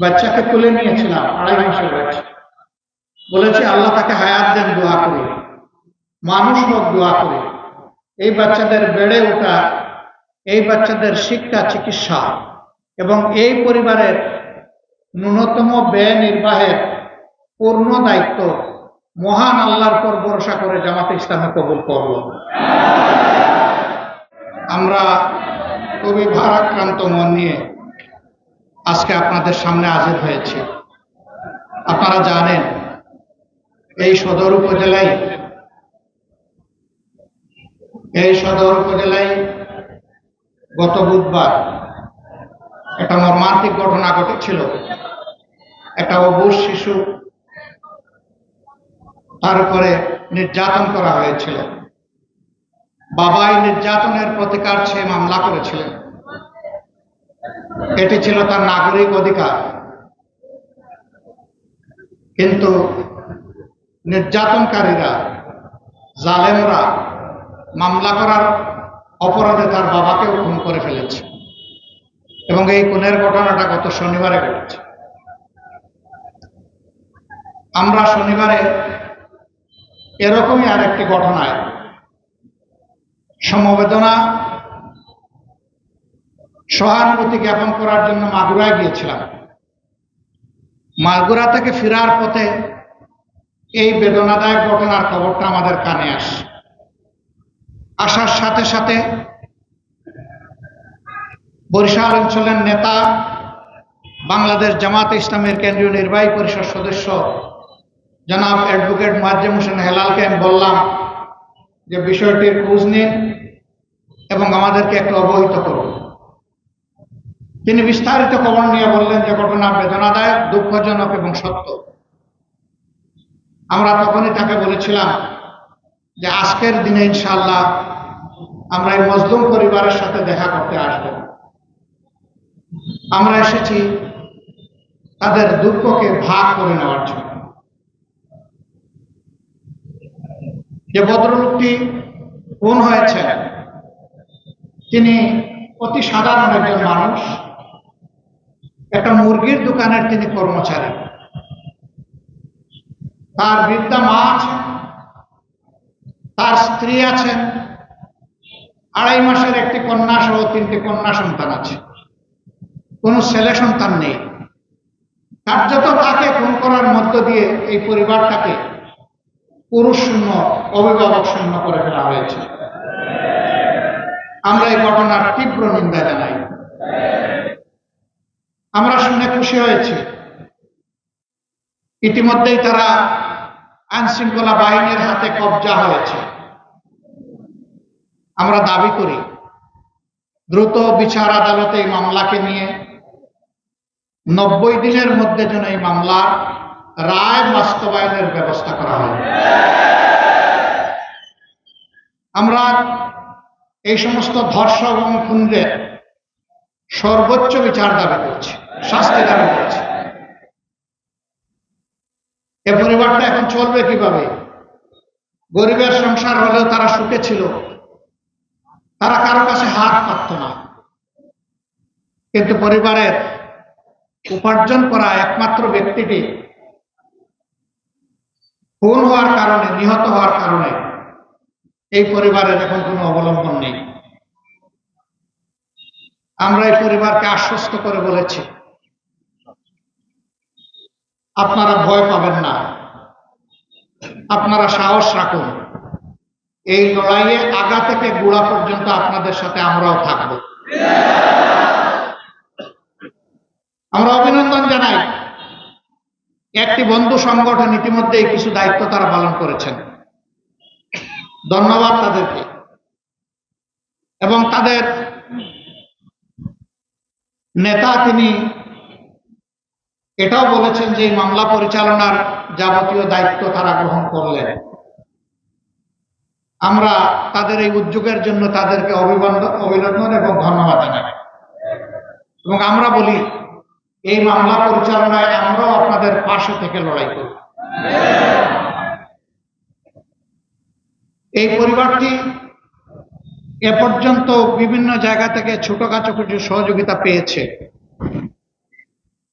বাচ্চাকে তুলে নিয়েছিলাম, আড়াই মাসের বাচ্চা। বলেছি, আল্লাহ তাকে হায়াত দেন, দোয়া করি। মানুষ হোক, দোয়া করি। এই বাচ্চাদের বেড়ে ওঠা, এই বাচ্চাদের শিক্ষা, চিকিৎসা এবং এই পরিবারের ন্যূনতম ব্যয় নির্বাহের পূর্ণ দায়িত্ব মহান আল্লাহর পর ভরসা করে জামাতে ইসলামে কবুল করব আমরা খুবই ভারাক্রান্ত মন নিয়ে আজকে আপনাদের সামনে হাজির হয়েছি। আপনারা জানেন, এই সদর উপজেলায়, এই সদর উপজেলায় গত বুধবার একটা মর্মান্তিক ঘটনা ঘটেছিল। একটা অবুজ শিশু তার উপরে নির্যাতন করা হয়েছিল। বাবাই নির্যাতনের প্রতিকার চেয়ে মামলা করেছিলেন। এটি ছিল তার নাগরিক অধিকার। কিন্তু নির্যাতনকারীরা, জালেমরা মামলা করার অপরাধে তার বাবাকেও খুন করে ফেলেছে। এবং এই খুনের ঘটনাটা গত শনিবারে ঘটেছে। আমরা শনিবারে এরকমই আরেকটি ঘটনায় সমবেদনা সহানুভূতি জ্ঞাপন করার জন্য মাগুরায় গিয়েছিলাম। মাগুরা থেকে ফেরার পথে এই বেদনাদায়ক ঘটনার খবরটা আমাদের কানে আসে। আসার সাথে সাথে বরিশাল অঞ্চলের নেতা, বাংলাদেশ জামাত ইসলামের কেন্দ্রীয় নির্বাহী পরিষদ সদস্য জনাব অ্যাডভোকেট মোয়াজ্জেম হোসেন হেলালকে আমি বললাম যে বিষয়টির খোঁজ নিন এবং আমাদেরকে একটু অবহিত করুন। তিনি বিস্তারিত খবর নিয়ে বললেন যে ঘটনা বেদনাদায়ক, দুঃখজনক এবং সত্য। আমরা তখনই তাকে বলেছিলাম যে আজকের দিনে ইনশাল্লাহ আমরা এই মজলুম পরিবারের সাথে দেখা করতে আসব। আমরা এসেছি তাদের দুঃখকে ভাগ করে নেওয়ার জন্য। যে ভদ্রলোকটি খুন হয়েছে, তিনি অতি সাধারণ একজন মানুষ। একটা মুরগির দোকানের তিনি কর্মচারী। তার বৃদ্ধা মা আছে তার স্ত্রী আছেন, আড়াই মাসের একটি কন্যা সহ তিনটি কন্যা সন্তান আছে। কোনো ছেলে সন্তান নেই। কার্যত তাকে খুন করার মধ্য দিয়ে এই পরিবারটাকে পুরুষ শূন্য, অভিভাবক শূন্য করে ফেলা হয়েছে। আমরা এই ঘটনার তীব্র নিন্দা জানাই। আমরা শুনে খুশি হয়েছি। ইতিমধ্যেই তারা আইন শৃঙ্খলা বাহিনীর হাতে কবজা হয়েছে। আমরা দাবি করি, দ্রুত বিচার আদালতে এই মামলাকে নিয়ে নব্বই দিনের মধ্যে যেন এই মামলার রায় বাস্তবায়নের ব্যবস্থা করা হয়। আমরা এই সমস্ত ধর্ষক এবং খুনদের সর্বোচ্চ বিচার দাবি করছি। শাস্তি দাবি করছি। এ পরিবারটা এখন চলবে কীভাবে? গরিবের সংসার হলেও তারা সুখে ছিল। তারা কারও কাছে হাত পাতত না। কিন্তু পরিবারের উপার্জন করা একমাত্র ব্যক্তিটি খুন হওয়ার কারণে, নিহত হওয়ার কারণে এই পরিবারের এখন কোনো অবলম্বন নেই। আমরা এই পরিবারকে আশ্বস্ত করে বলেছি। আপনারা ভয় পাবেন না। আপনারা সাহস রাখুন। এই লড়াইয়ে আগা থেকে গোড়া পর্যন্ত আপনাদের সাথে আমরাও থাকব। আমরা অভিনন্দন জানাই। একটি বন্ধু সংগঠন ইতিমধ্যে কিছু দায়িত্ব তারা পালন করেছেন। ধন্যবাদ তাদেরকে। এবং তাদের নেতা তিনি এটাও বলেছেন যে মামলা পরিচালনার যাবতীয় দায়িত্ব তারা গ্রহণ করলেন। আমরা তাদের এই উদ্যোগের জন্য তাদেরকে অভিনন্দন অভিনন্দন এবং ধন্যবাদ জানাই। এবং আমরা বলি, এই মামলা পরিচালনায় আমরাও আপনাদের পাশে থেকে লড়াই করি। এই পরিবারটি এ পর্যন্ত বিভিন্ন জায়গা থেকে ছোটখাটো কিছু সহযোগিতা পেয়েছে।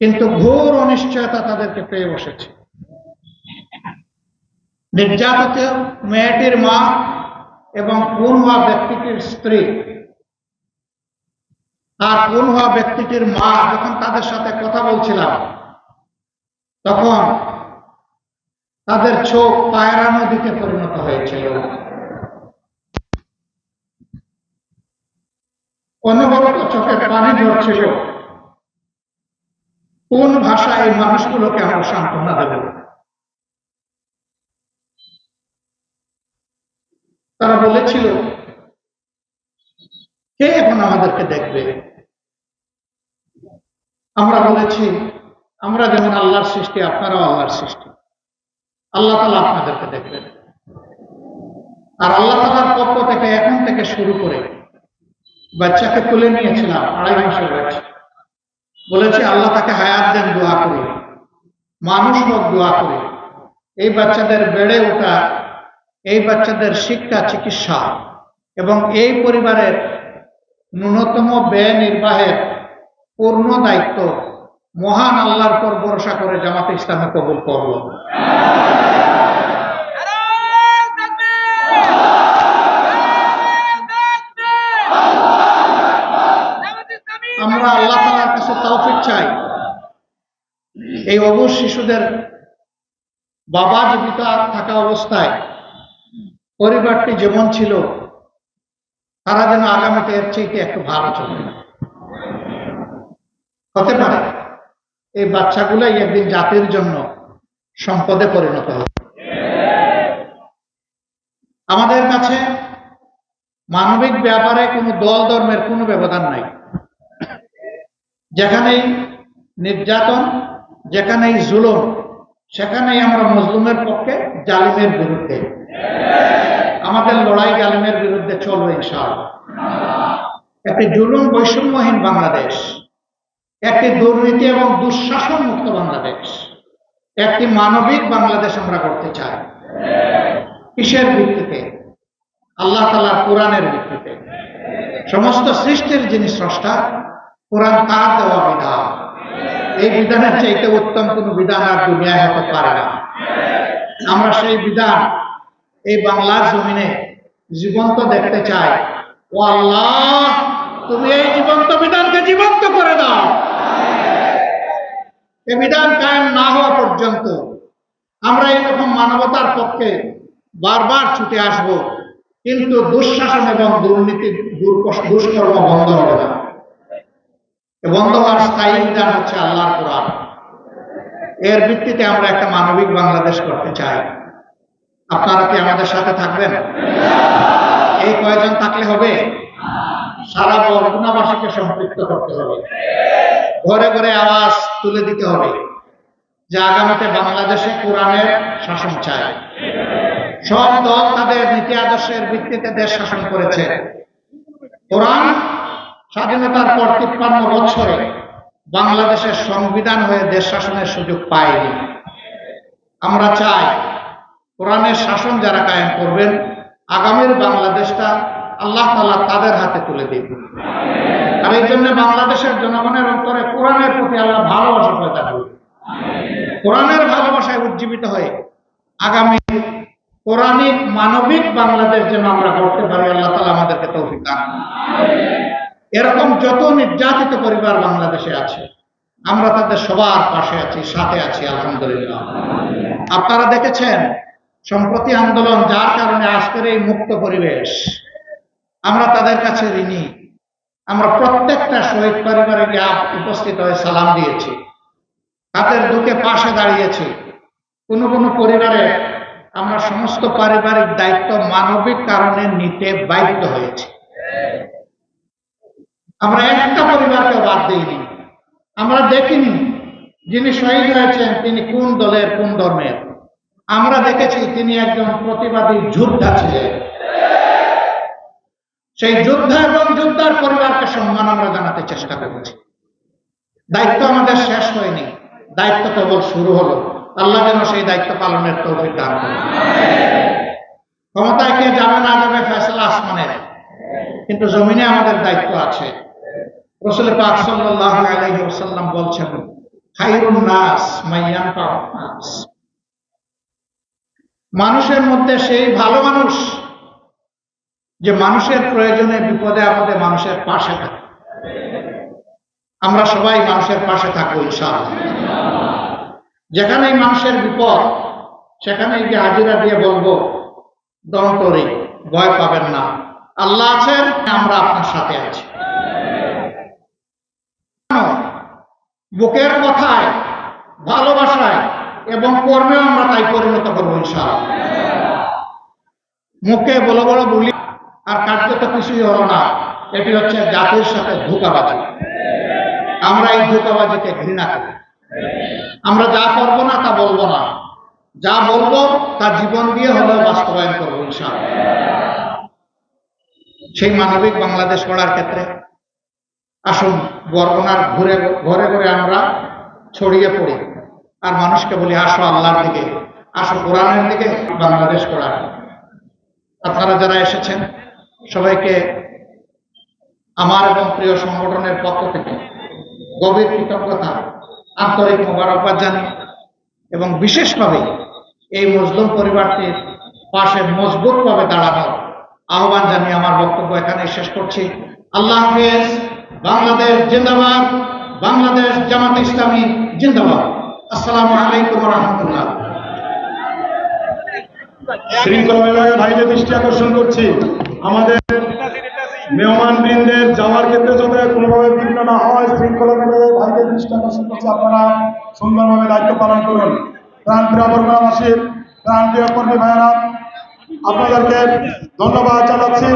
কিন্তু ঘোর অনিশ্চয়তা তাদেরকে পেয়ে বসেছে। নির্যাতিত মেয়েটির মা এবং খুন হওয়া ব্যক্তিটির স্ত্রী, আর কোন হওয়া ব্যক্তিটির মা, যখন তাদের সাথে কথা বলছিলাম, তখন তাদের চোখ পায়রা নদীতে পরিণত হয়েছিল। অনবরত চোখে পানি ঝরছিল কোন ভাষায় মানুষগুলোকে আমরা সান্ত্বনা দেব? তারা বলেছিল, কে এখন আমাদেরকে দেখবে? আমরা বলেছি, আমরা যেমন আল্লাহর সৃষ্টি, আপনারাও আল্লাহর সৃষ্টি। আল্লাহ তালা আপনাদেরকে দেখবেন। আর আল্লাহ তালার পক্ষ থেকে এখন থেকে শুরু করে বাচ্চাকে তুলে নিয়েছিলাম, আড়াই মাসের বাচ্চা বলেছি আল্লাহ তাকে হায়াত দেন দোয়া করে। মানুষ হোক দোয়া করে। এই বাচ্চাদের বেড়ে ওঠা, এই বাচ্চাদের শিক্ষা, চিকিৎসা এবং এই পরিবারের ন্যূনতম ব্যয় নির্বাহের পূর্ণ দায়িত্ব মহান আল্লাহর পর ভরসা করে জামাতে ইসলামে কবুল করল আমরা আল্লাহ তালার কাছে তৌফিক চাই এই অবুজ শিশুদের বাবা জীবিত থাকা অবস্থায় পরিবারটি যেমন ছিল, তারা যেন আগামীতে এর চাইতে একটু ভালো চলবে হতে পারে, এই বাচ্চাগুলাই একদিন জাতির জন্য সম্পদে পরিণত হবে। আমাদের কাছে মানবিক ব্যাপারে কোনো দল ধর্মের কোনো ব্যবধান নাই। যেখানেই নির্যাতন যেখানেই জুলুম, সেখানেই আমরা মজলুমের পক্ষে জালিমের বিরুদ্ধে। আমাদের লড়াই জালিমের বিরুদ্ধে চলবে ইনশাআল্লাহ। একটি জুলুম বৈষম্যহীন বাংলাদেশ, একটি দুর্নীতি এবং দুঃশাসন মুক্ত বাংলাদেশ, একটি মানবিক বাংলাদেশ আমরা করতে চাই। কিসের ভিত্তিতে? আল্লাহ তালার কোরআনের ভিত্তিতে। সমস্ত সৃষ্টির যিনি স্রষ্টা, কোরআন তার দেওয়া বিধান। এই বিধানের চাইতে উত্তম কোন বিধান আর দুনিয়ায় হতে পারে না। আমরা সেই বিধান এই বাংলার জমিনে জীবন্ত দেখতে চাই। ও আল্লাহ, তুমি এই জীবন্ত বিধানকে জীবন্ত করে দাও। এই বিধান কায়েম না হওয়া পর্যন্ত আমরা এইরকম মানবতার পক্ষে বারবার ছুটে আসব, কিন্তু দুঃশাসন এবং দুর্নীতি দুষ্কর্ম বন্ধ হবে না। বন্ধ হওয়ার স্থায়ী বিধান হচ্ছে আল্লাহর কোরআন। এর ভিত্তিতে আমরা একটা মানবিক বাংলাদেশ করতে চাই। আপনারা কি আমাদের সাথে থাকবেন? এই কয়জন থাকলে হবে? সারা সম্পৃক্ত করতে হবে। ঘরে ঘরে আওয়াজ তুলে দিতে হবে যে আগামীতে বাংলাদেশে কোরআনের শাসন চায় সব দল তাদের নীতি আদর্শের ভিত্তিতে দেশ শাসন করেছে। কোরআন স্বাধীনতার পর তিপ্পান্ন বছরে বাংলাদেশের সংবিধান হয়ে দেশ শাসনের সুযোগ পায়নি। আমরা চাই কোরআনের শাসন যারা কায়েম করবেন, আগামীর বাংলাদেশটা আল্লাহ তাআলা তাদের হাতে তুলে দিন আর এই জন্য বাংলাদেশের জনগণের অন্তরে কোরআনের প্রতি আল্লাহ ভালোবাসা পয়দা করবে কোরআনের ভালোবাসায় উজ্জীবিত হয়ে আগামী কোরআনিক মানবিক বাংলাদেশ যেন আমরা করতে পারি, আল্লাহ তালা আমাদেরকে তৌফিক দান। এরকম যত নির্যাতিত পরিবার বাংলাদেশে আছে, আমরা তাদের সবার পাশে আছি, সাথে আছি, আলহামদুলিল্লাহ। আপনারা দেখেছেন, সম্প্রতি আন্দোলন যার কারণে আজকের এই মুক্ত পরিবেশ, আমরা তাদের কাছে ঋণী। আমরা প্রত্যেকটা শহীদ পরিবারে গিয়ে উপস্থিত হয়ে সালাম দিয়েছি। তাদের দুঃখে পাশে দাঁড়িয়েছি। কোনো কোনো পরিবারে আমরা সমস্ত পারিবারিক দায়িত্ব মানবিক কারণে নিতে বাধ্য হয়েছি। আমরা একটা পরিবারকে বাদ দিইনি। আমরা দেখিনি যিনি শহীদ হয়েছেন, তিনি কোন দলের, কোন ধর্মের। আমরা দেখেছি তিনি একজন প্রতিবাদী যোদ্ধা ছিলেন। সেই যোদ্ধা এবং যোদ্ধার পরিবারকে সম্মান আমরা জানাতে চেষ্টা করেছি। দায়িত্ব আমাদের শেষ হয়নি। দায়িত্ব কেবল শুরু হলো। আল্লাহ যেন সেই দায়িত্ব পালনের তৌফিক দান করেন। ক্ষমতায় কে যাবে না যাবে ফেসলা আসমানের। কিন্তু জমিনে আমাদের দায়িত্ব আছে। রসুল পাক সাল্লাল্লাহু আলাইহি ওয়াসাল্লাম বলছেন, খাইরুন নাস মাইয়ান নাস। মানুষের মধ্যে সেই ভালো মানুষ যে মানুষের প্রয়োজনে বিপদে আপদে মানুষের পাশে থাকে। আমরা সবাই মানুষের পাশে থাকব ইনশাআল্লাহ। যেখানেই মানুষের বিপদ, সেখানেই যে হাজিরা দিয়ে বলব দন্তরে ভয় পাবেন না। আল্লাহ আছেন, আমরা আপনার সাথে আছি। বুকের কথায়, ভালোবাসায় এবং কর্মে আমরা তাই পরিণত করব ইনশাআল্লাহ। মুখে বড় বড় বলি আর কার্যত কিছুই হলো না, এটি হচ্ছে জাতির সাথে ধোকাবাজি। আমরা এই ধোকাবাজিকে ঘৃণা করি। আমরা যা করব না তা বলব না, যা বলব তা জীবন দিয়ে হলেও বাস্তবায়ন করব ইনশাআল্লাহ। সেই মানবিক বাংলাদেশ গড়ার ক্ষেত্রে আসুন বরগুনার ঘুরে ঘরে ঘরে আমরা ছড়িয়ে পড়ি। আর মানুষকে বলি, আসো আল্লাহর দিকে, আসো কোরআনের দিকে, বাংলাদেশ গড়ার আপনারা যারা এসেছেন, সবাইকে আমার এবং প্রিয় সংগঠনের পক্ষ থেকে গভীর কৃতজ্ঞতা, আন্তরিক মোবারকবাদ জানি এবং বিশেষভাবে এই মজলুম পরিবারটির পাশে মজবুতভাবে দাঁড়ানোর আহ্বান জানিয়ে আমার বক্তব্য এখানে শেষ করছি। আল্লাহ হাফেজ। বাংলাদেশ জিন্দাবাদ, বাংলাদেশ জামাত ইসলামী জিন্দাবাদ। আসসালামু আলাইকুম রহমতুল্লাহ। শৃঙ্খলা ভাইদের দৃষ্টি আকর্ষণ করছি। আমাদের মেহমান বৃন্দের যাওয়ার ক্ষেত্রে যাতে কোনোভাবে বিঘ্ন না হয়, শৃঙ্খলা ভাইদের দৃষ্টি আকর্ষণ করছি আপনারা। সুন্দরভাবে দায়িত্ব পালন করুন। প্রাণ প্রিয় প্রিয় কর্মী ভাইয়েরা, আপনাদেরকে ধন্যবাদ জানাচ্ছি।